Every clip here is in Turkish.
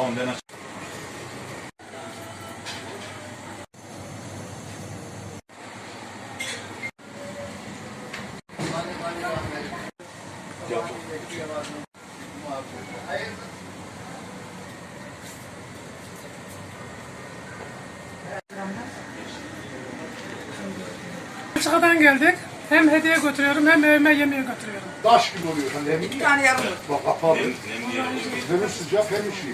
Tamam ben aç. Çıkadan geldik. Hem hediye götürüyorum hem evime yemeği götürüyorum. Taş gibi oluyor. Hani hem Bir tane yarım. bak kapalı. Hem sıcak hem şey.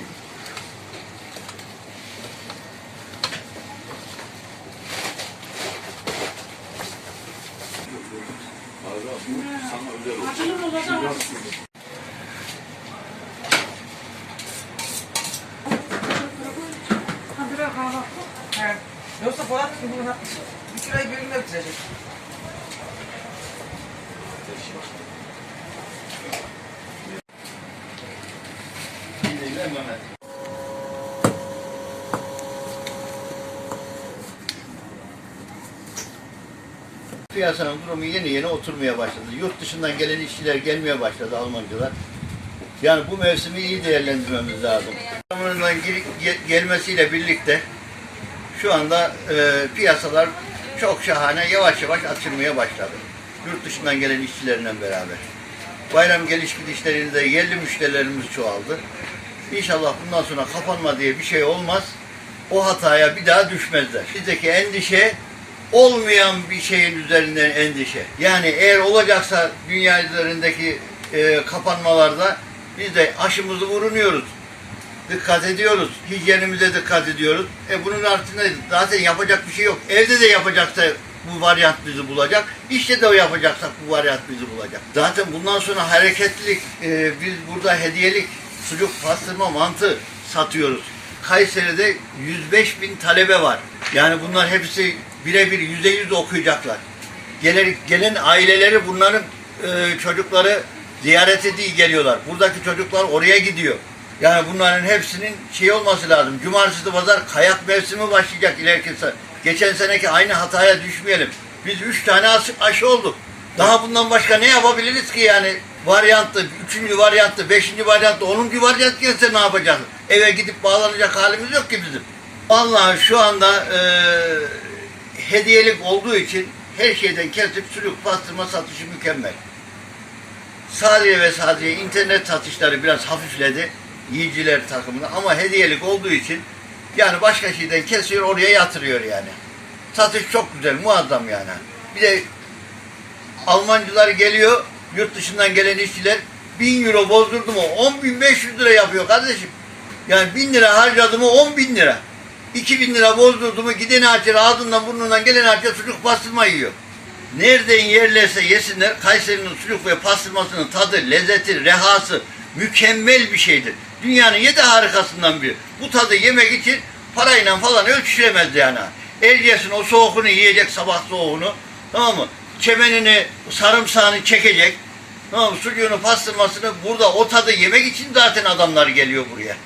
여기서 보라 기분 나 미끼라이 비행기가 되지 이제 이거 얼마나 Piyasanın durumu yeni yeni oturmaya başladı. Yurt dışından gelen işçiler gelmeye başladı Almancılar. Yani bu mevsimi iyi değerlendirmemiz lazım. Gel- gelmesiyle birlikte şu anda e, piyasalar çok şahane yavaş yavaş açılmaya başladı. Yurt dışından gelen işçilerle beraber. Bayram geliş gidişlerinde yerli müşterilerimiz çoğaldı. İnşallah bundan sonra kapanma diye bir şey olmaz. O hataya bir daha düşmezler. Bizdeki endişe olmayan bir şeyin üzerinden endişe. Yani eğer olacaksa dünya üzerindeki e, kapanmalarda biz de aşımızı vurunuyoruz. Dikkat ediyoruz. Hijyenimize dikkat ediyoruz. E bunun altında zaten yapacak bir şey yok. Evde de yapacaksa bu varyant bizi bulacak. İşte de yapacaksak bu varyant bizi bulacak. Zaten bundan sonra hareketlilik, e, biz burada hediyelik sucuk, pastırma, mantı satıyoruz. Kayseri'de 105 bin talebe var. Yani bunlar hepsi birebir yüzde yüz okuyacaklar. Gelen, gelen aileleri bunların e, çocukları ziyarete değil geliyorlar. Buradaki çocuklar oraya gidiyor. Yani bunların hepsinin şey olması lazım. Cumartesi pazar kayak mevsimi başlayacak ileriki. Geçen seneki aynı hataya düşmeyelim. Biz üç tane aşı, olduk. Daha bundan başka ne yapabiliriz ki yani? Varyanttı, üçüncü varyanttı, beşinci varyanttı, onuncu varyant gelse ne yapacağız? Eve gidip bağlanacak halimiz yok ki bizim. Vallahi şu anda e, hediyelik olduğu için her şeyden kesip sülük pastırma satışı mükemmel. Sadece ve sadece internet satışları biraz hafifledi yiyiciler takımında ama hediyelik olduğu için yani başka şeyden kesiyor oraya yatırıyor yani. Satış çok güzel, muazzam yani. Bir de Almancılar geliyor, yurt dışından gelen işçiler 1000 euro bozdurdu mu 10.500 lira yapıyor kardeşim. Yani 1000 lira harcadı mı 10 bin lira. 2000 lira bozdurdu mu gideni açar ağzından burnundan gelen açar sucuk pastırma yiyor. Nereden yerlerse yesinler Kayseri'nin sucuk ve pastırmasının tadı, lezzeti, rehası mükemmel bir şeydir. Dünyanın yedi harikasından biri. Bu tadı yemek için parayla falan ölçülemez yani. Erciyes'in o soğukunu yiyecek sabah soğuğunu. Tamam mı? Çemenini, sarımsağını çekecek. Tamam mı? Sucuğunu, pastırmasını burada o tadı yemek için zaten adamlar geliyor buraya.